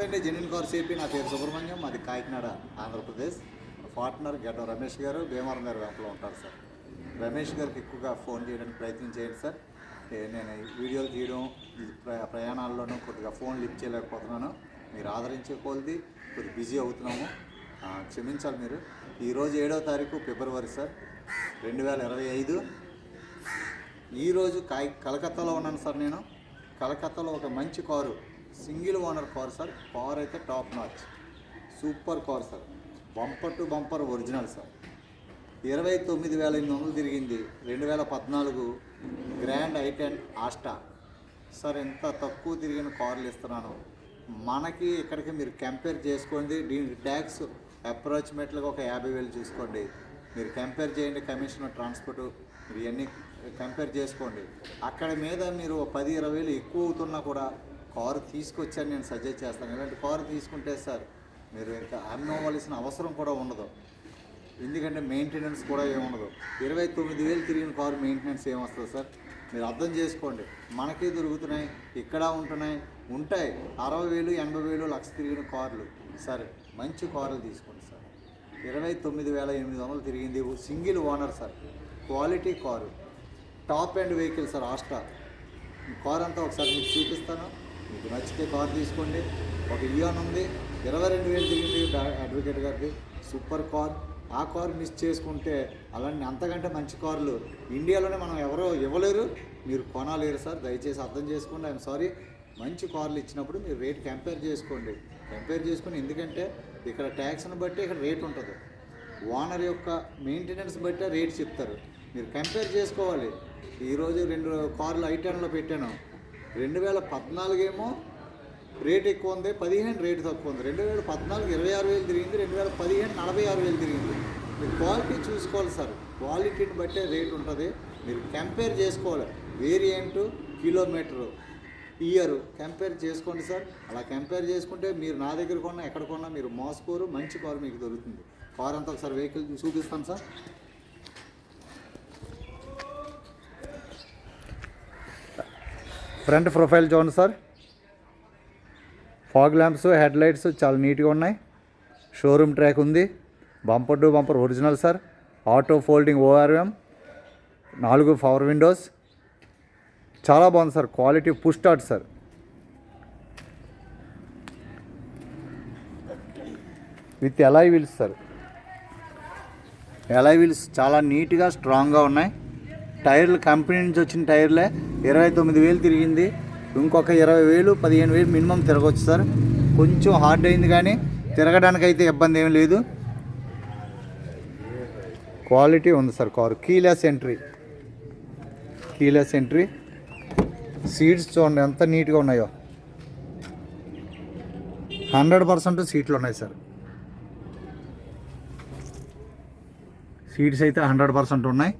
నమస్తే అండి genuine car CP నా పేరు సుబ్రహ్మణ్యం మాది కాకినాడ ఆంధ్రప్రదేశ్. పార్ట్నర్ గడ్డ రమేష్ గారు భీమవరం గారు వెంపలో ఉంటారు సార్. రమేష్ గారికి ఎక్కువగా ఫోన్ చేయడానికి ప్రయత్నం చేయండి సార్. నేను వీడియోలు తీయడం ప్రయాణాల్లోనూ కొద్దిగా ఫోన్ లిఫ్ట్ చేయలేకపోతున్నాను. మీరు ఆదరించే కొలది కొద్ది బిజీ అవుతున్నాము. క్షమించాలి మీరు. ఈరోజు ఏడవ తారీఖు ఫిబ్రవరి సార్ రెండు వేల ఇరవై ఐదు. ఈరోజు కాయ్ కలకత్తాలో ఉన్నాను సార్ నేను. కలకత్తాలో ఒక మంచి car single owner car sir. Car అయితే top notch. Super car sir. Bumper to bumper original sir. ఇరవై తొమ్మిది వేల ఎనిమిది వందలు తిరిగింది. రెండు వేల పద్నాలుగు grand i ten Asta sir ఎంత తక్కువ తిరిగిన కార్లు ఇస్తున్నాను. మనకి ఇక్కడికి మీరు కంపేర్ చేసుకోండి. దీనికి ట్యాక్స్ అప్రాక్సిమేట్లుగా ఒక యాభై వేలు చూసుకోండి. మీరు కంపేర్ చేయండి కమిషన్ ట్రాన్స్పోర్ట్. మీరు ఇవన్నీ కంపేర్ చేసుకోండి. అక్కడ మీద మీరు పది ఇరవై వేలు ఎక్కువ అవుతున్నా కూడా కారు తీసుకొచ్చాను నేను సజెస్ట్ చేస్తాను. ఇలాంటి కారు తీసుకుంటే సార్ మీరు ఇంకా అమ్మవలసిన అవసరం కూడా ఉండదు. ఎందుకంటే మెయింటెనెన్స్ కూడా ఏముండదు ఇరవై తొమ్మిది వేలు తిరిగిన కారు మెయింటెనెన్స్ ఏమొస్తుంది సార్? మీరు అర్థం చేసుకోండి. మనకే దొరుకుతున్నాయి ఇక్కడ ఉంటున్నాయి ఉంటాయి. అరవై వేలు ఎనభై వేలు లక్ష తిరిగిన కార్లు. సరే మంచి కార్లు తీసుకోండి సార్. ఇరవై తొమ్మిది వేల ఎనిమిది వందలు తిరిగింది single owner sir. Quality car. Top end vehicle sir Asta. Car అంతా ఒకసారి మీకు చూపిస్తాను. మీకు నచ్చితే కార్ తీసుకోండి. ఒక ఇయాన్ ఉంది. ఇరవై రెండు వేలు తిరిగింది అడ్వకేట్ గారికి. Super car. ఆ కార్ మిస్ చేసుకుంటే అలాంటి అంతకంటే మంచి కార్లు ఇండియాలోనే మనం ఎవరో ఇవ్వలేరు. మీరు కొనాలేరు సార్. దయచేసి అర్థం చేసుకోండి. I'm sorry. మంచి కార్లు ఇచ్చినప్పుడు మీరు రేట్ కంపేర్ చేసుకోండి. కంపేర్ చేసుకుని ఎందుకంటే ఇక్కడ ట్యాక్స్ని బట్టి ఇక్కడ రేట్ ఉంటుంది. ఓనర్ యొక్క మెయింటెనెన్స్ బట్టే రేట్ చెప్తారు. మీరు కంపేర్ చేసుకోవాలి. ఈరోజు రెండు కార్లు ఐటెన్లో పెట్టాను. రెండు వేల పద్నాలుగేమో రేట్ ఎక్కువ ఉంది పదిహేను రేటు తక్కువ ఉంది. రెండు వేల పద్నాలుగు ఇరవై ఆరు వేలు తిరిగింది రెండు వేల పదిహేను నలభై ఆరు వేలు తిరిగింది. మీరు క్వాలిటీ చూసుకోవాలి సార్. క్వాలిటీని బట్టే రేట్ ఉంటుంది. మీరు కంపేర్ చేసుకోవాలి. వేరియంటు కిలోమీటరు ఇయర్ కంపేర్ చేసుకోండి సార్. అలా కంపేర్ చేసుకుంటే మీరు నా దగ్గర కొన్నా ఎక్కడ కొన్నా మీరు మోసపోరు మంచి కారు మీకు దొరుకుతుంది. కార్ అంతా ఒకసారి వెహికల్ చూపిస్తాను సార్. ఫ్రంట్ ప్రొఫైల్ చూడండి sir. Fog lamps head lights చాలా నీట్గా ఉన్నాయి. షోరూమ్ ట్రాక్ ఉంది. Bumper to bumper original sir. Auto folding ORM. నాలుగు పవర్ విండోస్. చాలా బాగుంది sir. Quality push sir. With alloy wheels sir. Alloy wheels చాలా నీట్గా స్ట్రాంగ్గా ఉన్నాయి. టైర్లు కంపెనీ నుంచి వచ్చిన టైర్లే ఇరవై తొమ్మిది వేలు తిరిగింది. ఇంకొక ఇరవై వేలు పదిహేను వేలు మినిమం తిరగవచ్చు సార్. కొంచెం హార్డ్ అయింది కానీ తిరగడానికి అయితే ఇబ్బంది ఏం లేదు. క్వాలిటీ ఉంది sir car. Keyless entry keyless entry seats చూడండి ఎంత నీట్గా ఉన్నాయో. హండ్రెడ్ పర్సెంట్ సీట్లు ఉన్నాయి సార్. సీట్స్ అయితే హండ్రెడ్ పర్సెంట్ ఉన్నాయి.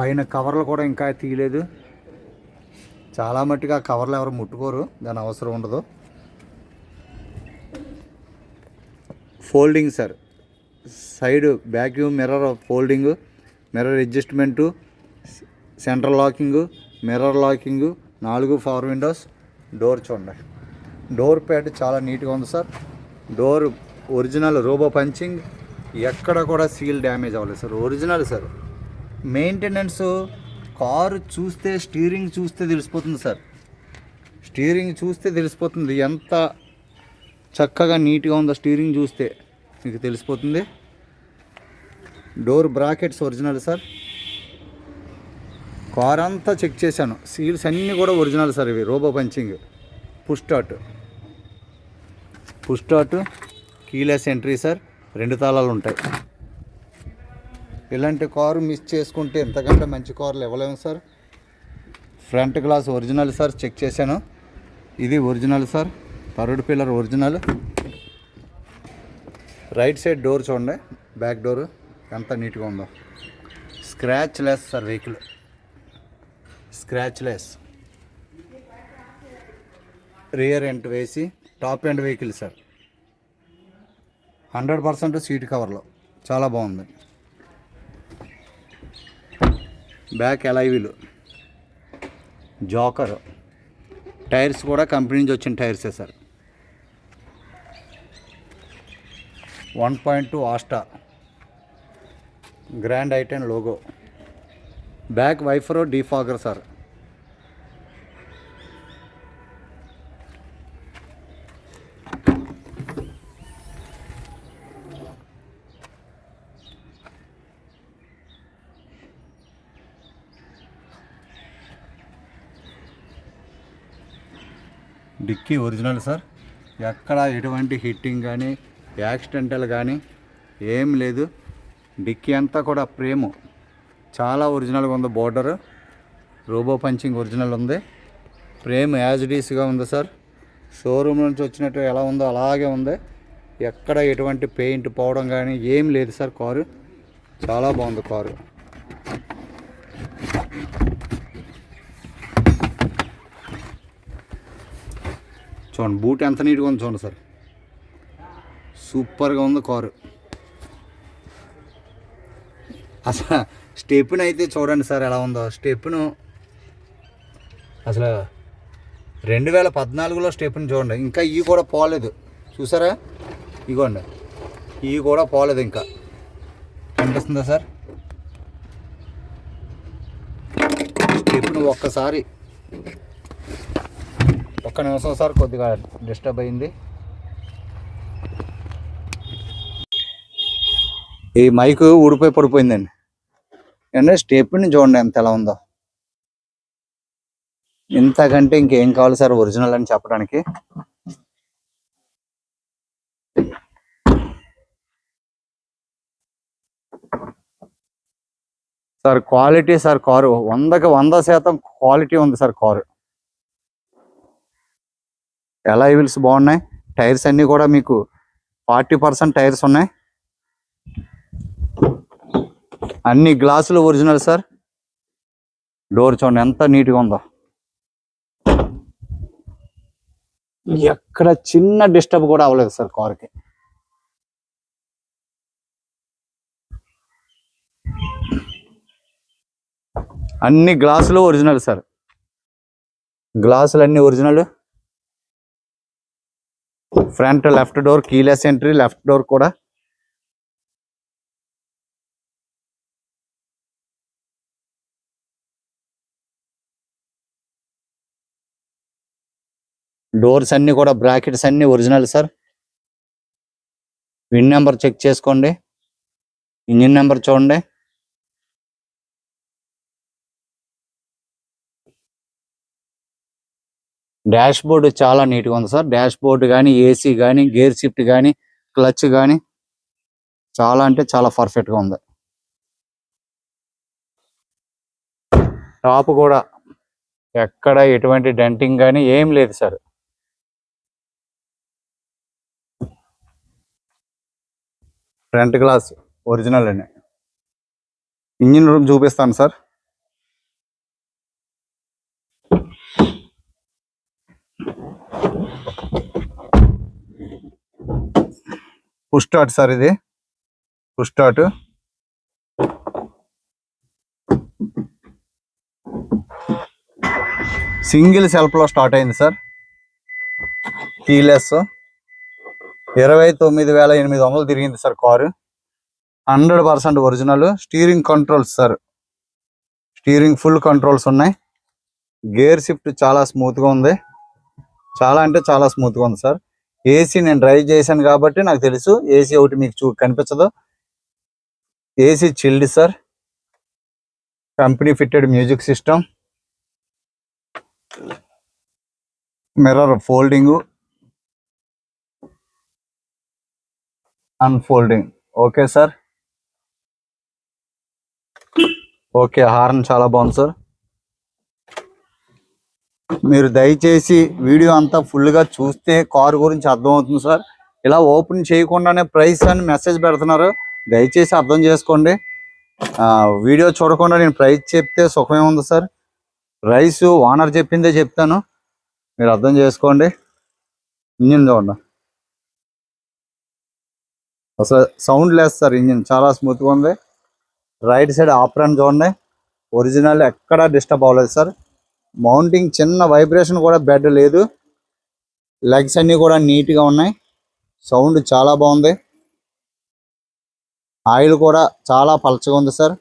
పైన కవర్లు కూడా ఇంకా తీయలేదు. చాలా మట్టుగా కవర్లు ఎవరు ముట్టుకోరు. దాని అవసరం ఉండదు. Folding sir side బ్యాక్యూమ్ mirror folding mirror adjustment central locking mirror locking నాలుగు పవర్ విండోస్ డోర్ చూడండి. డోర్ ప్యాడ్ చాలా నీట్గా ఉంది sir door original robo punching ఎక్కడ కూడా సీల్ డ్యామేజ్ అవ్వలేదు sir original sir maintenance car చూస్తే స్టీరింగ్ చూస్తే తెలిసిపోతుంది సార్. స్టీరింగ్ చూస్తే తెలిసిపోతుంది. ఎంత చక్కగా నీట్గా ఉందో స్టీరింగ్ చూస్తే మీకు తెలిసిపోతుంది. Door brackets original sir. Car అంతా చెక్ చేశాను. సీల్స్ అన్నీ కూడా ఒరిజినల్ సార్ ఇవి. Robo punching. Push start push start keyless entry sir. రెండు తాళాలు ఉంటాయి. ఇలాంటి కారు మిస్ చేసుకుంటే ఎంతకంటే మంచి కార్లు ఇవ్వలేము sir. Front glass original sir check చేశాను. ఇది original sir third pillar original. Right side door చూడండి బ్యాక్ డోర్ ఎంత నీట్గా ఉందో. Scratch less sir vehicle. Scratch less rear end వేసి top end vehicle sir. Hundred percent seat కవర్లో. చాలా బాగుంది. బ్యాక్ ఎలైవీలు జాకర్. టైర్స్ కూడా కంపెనీ నుంచి వచ్చిన టైర్సే sir. One point two Asta. Grand i ten logo. Back wiper defogger sir. Dicky original sir ఎక్కడ ఎటువంటి హిట్టింగ్ కానీ యాక్సిడెంటల్ కానీ ఏం లేదు. డిక్కీ అంతా కూడా ప్రేము. చాలా ఒరిజినల్గా ఉంది బోర్డర్ రోబో పంచింగ్ ఒరిజినల్ ఉంది. ఫ్రేమ్ యాజ్ డీస్గా ఉంది సార్ షోరూమ్ నుంచి వచ్చినట్టు ఎలా ఉందో అలాగే ఉంది. ఎక్కడ ఎటువంటి పెయింట్ పోవడం కానీ ఏం లేదు సార్ కారు. చాలా బాగుంది కారు. చూడండి. బూట్ ఎంత నీట్గా ఉంది చూడండి సార్. సూపర్గా ఉంది కారు. అసలు స్టెప్ను అయితే చూడండి సార్ ఎలా ఉందో. స్టెప్ను అసలు రెండు వేల పద్నాలుగులో స్టెప్ని చూడండి. ఇంకా ఇవి కూడా పోలేదు. చూసారా? ఇగోండి. ఇవి కూడా పోలేదు ఇంకా. కనిపిస్తుందా సార్? స్టెప్ను ఒక్కసారి ఒక్క నిమిషం సార్ కొద్దిగా డిస్టర్బ్ అయింది. ఈ మైక్ ఊడిపోయి పడిపోయిందండి. అంటే స్టెప్ని చూడండి ఎంత ఎలా ఉందో. ఇంతకంటే ఇంకేం కావాలి సార్ ఒరిజినల్ అని చెప్పడానికి? సార్ క్వాలిటీ సార్ కారు వందకి వంద శాతం క్వాలిటీ ఉంది సార్ కారు. ఎలా వీల్స్ బాగున్నాయి? టైర్స్ అన్నీ కూడా మీకు ఫార్టీ పర్సెంట్ టైర్స్ ఉన్నాయి. అన్ని గ్లాసులు ఒరిజినల్ సార్ డోర్ చూడండి ఎంత నీట్గా ఉందో. ఎక్కడ చిన్న డిస్టర్బ్ కూడా అవ్వలేదు సార్ కార్కి అన్ని గ్లాసులు ఒరిజినల్ సార్ గ్లాసులు అన్ని original front left door keyless entry left door కూడా. డోర్స్ అన్ని కూడా బ్రాకెట్స్ అన్ని original sir. VIN number check చేసుకోండి. ఇంజిన్ నెంబర్ చూడండి. డాష్ బోర్డు చాలా నీట్గా ఉంది సార్. డాష్ బోర్డు కానీ ఏసీ కానీ గేర్ షిఫ్ట్ కానీ క్లచ్ కానీ చాలా అంటే చాలా పర్ఫెక్ట్గా ఉంది. టాప్ కూడా ఎక్కడ ఎటువంటి డెంటింగ్ కానీ ఏం లేదు సార్. ఫ్రంట్ గ్లాస్ ఒరిజినల్ అండి. ఇంజిన్ రూమ్ చూపిస్తాను సార్. పుష్ స్టార్ట్ సార్ ఇది. పుష్ స్టార్ట్ సింగిల్ సెల్ఫ్లో స్టార్ట్ అయింది సార్ కీలెస్ ఇరవై తొమ్మిది వేల ఎనిమిది వందలు తిరిగింది sir car. Hundred percent original. Steering controls sir steering full controls ఉన్నాయి. గేర్ షిఫ్ట్ చాలా స్మూత్గా ఉంది. చాలా అంటే చాలా స్మూత్గా ఉంది సార్ ఏసీ నేను డ్రైవ్ చేశాను కాబట్టి నాకు తెలుసు. ఏసీ ఒకటి మీకు చూ కనిపించదు AC chilled sir company fitted music system mirror folding unfolding okay sir okay horn చాలా బాగుంది సార్ మీరు దయచేసి వీడియో అంతా ఫుల్గా చూస్తే కారు గురించి అర్థమవుతుంది సార్. ఇలా ఓపెన్ చేయకుండానే ప్రైస్ అని మెసేజ్ పెడుతున్నారు. దయచేసి అర్థం చేసుకోండి. వీడియో చూడకుండా నేను ప్రైస్ చెప్తే సుఖమే ఉంది సార్. ప్రైస్ ఓనర్ చెప్పిందే చెప్తాను. మీరు అర్థం చేసుకోండి. ఇంజిన్ చూడండి. అసలు సౌండ్ లేదు సార్ ఇంజిన్. చాలా స్మూత్గా ఉంది. రైట్ సైడ్ ఆపరాన్ చూడండి. ఒరిజినల్ ఎక్కడా డిస్టర్బ్ అవ్వలేదు సార్. మౌంటింగ్ చిన్న వైబ్రేషన్ కూడా బెడ్ లేదు. లెగ్స్ అన్నీ కూడా నీట్గా ఉన్నాయి. సౌండ్ చాలా బాగుంది. ఆయిల్ కూడా చాలా పలచగా ఉంది సార్.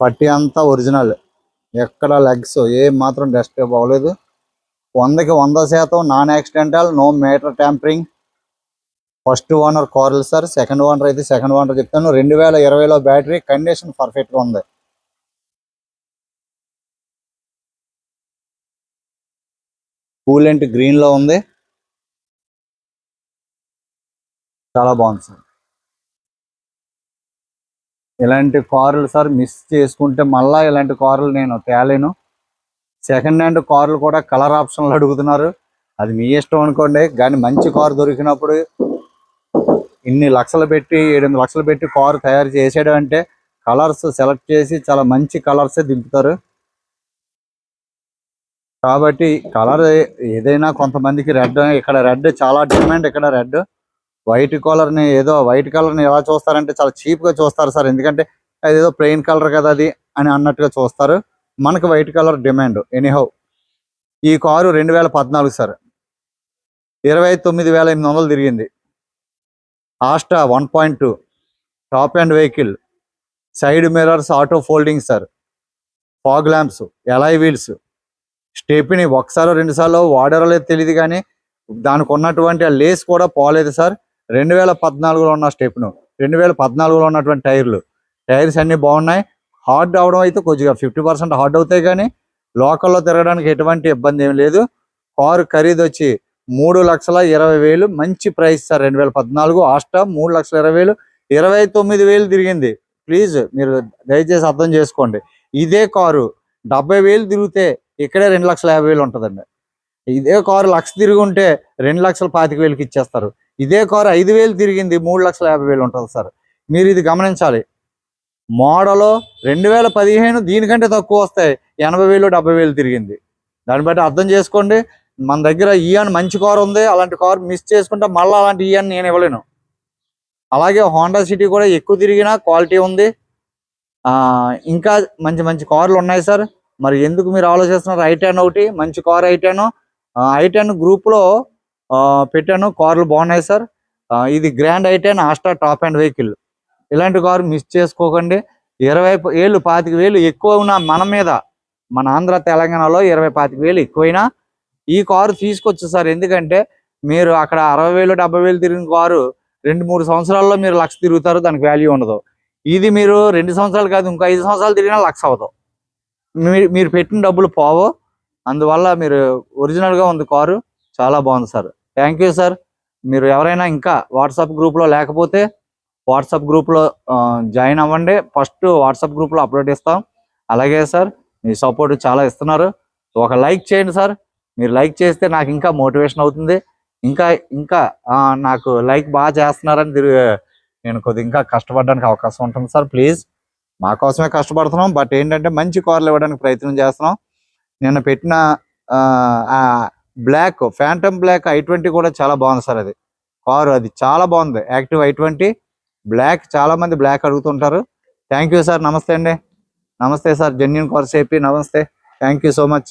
పట్టి అంతా ఒరిజినల్. ఎక్కడ లెగ్స్ ఏ మాత్రం డస్ట్ బాగోలేదు. వందకి వంద శాతం non accidental no meter tampering. First owner car sir second owner అయితే సెకండ్ ఓనర్ చెప్తాను. రెండు వేల ఇరవైలో బ్యాటరీ కండిషన్ పర్ఫెక్ట్గా ఉంది. కూలెంట్ గ్రీన్లో ఉంది. చాలా బాగుంది సార్. ఇలాంటి కార్లు సార్ మిస్ చేసుకుంటే మళ్ళా ఇలాంటి కార్లు నేను తేలేను. సెకండ్ హ్యాండ్ కార్లు కూడా కలర్ ఆప్షన్లు అడుగుతున్నారు. అది మీ ఇష్టం అనుకోండి కానీ మంచి కారు దొరికినప్పుడు ఇన్ని లక్షలు పెట్టి ఏడెనిమిది లక్షలు పెట్టి కారు తయారు చేసేయడం అంటే కలర్స్ సెలెక్ట్ చేసి చాలా మంచి కలర్సే దింపుతారు. కాబట్టి కలర్ ఏదైనా కొంతమందికి రెడ్ ఇక్కడ రెడ్ చాలా డిమాండ్ ఇక్కడ రెడ్. వైట్ కలర్ని ఏదో వైట్ కలర్ని ఎలా చూస్తారంటే చాలా చీప్గా చూస్తారు సార్. ఎందుకంటే అది ఏదో ప్లెయిన్ కలర్ కదా అది అని అన్నట్టుగా చూస్తారు. మనకు వైట్ కలర్ డిమాండ్. ఎనీహౌ. ఈ కారు రెండు వేల పద్నాలుగు సార్. ఇరవై తొమ్మిది వేల ఎనిమిది వందలు తిరిగింది. Asta one point two top end vehicle side mirrors auto folding sir fog lamps alloy wheels stepney ఒకసారి రెండు సార్లు వాడారో లేదు తెలియదు కానీ దానికి ఉన్నటువంటి ఆ లేస్ కూడా పోలేదు సార్ రెండు వేల పద్నాలుగులో ఉన్న స్టెప్ను రెండు వేల పద్నాలుగులో ఉన్నటువంటి టైర్లు. టైర్స్ అన్ని బాగున్నాయి. హార్డ్ అవడం అయితే కొద్దిగా ఫిఫ్టీ పర్సెంట్ హార్డ్ అవుతాయి కానీ లోకల్లో తిరగడానికి ఎటువంటి ఇబ్బంది ఏం లేదు. కారు ఖరీదు వచ్చి మూడు లక్షల ఇరవై వేలు. మంచి ప్రైస్ సార్. రెండు వేల పద్నాలుగు ఆస్టా మూడు లక్షల ఇరవై వేలు. ఇరవై తొమ్మిది వేలు తిరిగింది. ప్లీజ్ మీరు దయచేసి అర్థం చేసుకోండి. ఇదే కారు డెబ్బై వేలు తిరిగితే ఇక్కడే రెండు లక్షల యాభై వేలు ఉంటుందండి. ఇదే కారు లక్ష తిరిగి ఉంటే రెండు లక్షల పాతిక వేలకి ఇచ్చేస్తారు. ఇదే కారు ఐదు వేలు తిరిగింది. మూడు లక్షల యాభై వేలు ఉంటుంది సార్. మీరు ఇది గమనించాలి. మోడల్ రెండు వేల పదిహేను దీనికంటే తక్కువ వస్తాయి. ఎనభై వేలు డెబ్బై వేలు తిరిగింది. దాన్ని బట్టి అర్థం చేసుకోండి. మన దగ్గర ఈఎన్ మంచి కార్ ఉంది అలాంటి కార్ మిస్ చేసుకుంటే మళ్ళీ అలాంటి ఈఎన్ నేను ఇవ్వలేను. అలాగే హోండా సిటీ కూడా ఎక్కువ తిరిగినా క్వాలిటీ ఉంది. ఇంకా మంచి మంచి కార్లు ఉన్నాయి సార్. మరి ఎందుకు మీరు ఆలోచిస్తున్నారు? ఐ టెన్ ఒకటి మంచి car i ten i ten గ్రూప్లో పెట్టాను కార్లు బాగున్నాయి సార్. ఇది grand i ten Asta top end vehicle ఇలాంటి కారు మిస్ చేసుకోకండి. ఇరవై ఏళ్ళు పాతిక వేలు ఎక్కువ ఉన్న మన మీద మన ఆంధ్ర తెలంగాణలో ఇరవై పాతిక వేలు ఎక్కువైనా ఈ కారు తీసుకొచ్చు సార్. ఎందుకంటే మీరు అక్కడ అరవై వేలు డెబ్బై వేలు తిరిగిన కారు రెండు మూడు సంవత్సరాల్లో మీరు లక్ష తిరుగుతారు దానికి వాల్యూ ఉండదు. ఇది మీరు రెండు సంవత్సరాలు కాదు ఇంకో ఐదు సంవత్సరాలు తిరిగినా లక్ష అవ్వదు. మీరు మీరు పెట్టిన డబ్బులు పోవు. అందువల్ల మీరు ఒరిజినల్గా ఉంది కారు చాలా బాగుంది సార్. Thank you sir. మీరు ఎవరైనా ఇంకా వాట్సాప్ గ్రూప్లో లేకపోతే వాట్సాప్ గ్రూప్లో జాయిన్ అవ్వండి. ఫస్ట్ వాట్సాప్ గ్రూప్లో అప్లోడ్ ఇస్తాం. అలాగే సార్ మీ సపోర్ట్ చాలా ఇస్తున్నారు. ఒక లైక్ చేయండి సార్. మీరు లైక్ చేస్తే నాకు ఇంకా మోటివేషన్ అవుతుంది. ఇంకా ఇంకా నాకు లైక్ బాగా చేస్తున్నారని తిరిగి నేను కొద్దిగా ఇంకా కష్టపడడానికి అవకాశం ఉంటుంది సార్ ప్లీజ్. మా కోసమే కష్టపడుతున్నాం బట్ ఏంటంటే మంచి కార్లు ఇవ్వడానికి ప్రయత్నం చేస్తున్నాం. నిన్న పెట్టిన black phantom black i twenty కూడా చాలా బాగుంది సార్ అది. కారు అది చాలా బాగుంది. Active i twenty. బ్లాక్ చాలా మంది బ్లాక్ అడుగుతుంటారు. థ్యాంక్ యూ సార్ నమస్తే అండి. నమస్తే సార్ జెన్యున్ కార్ చెప్పి నమస్తే. Thank you so much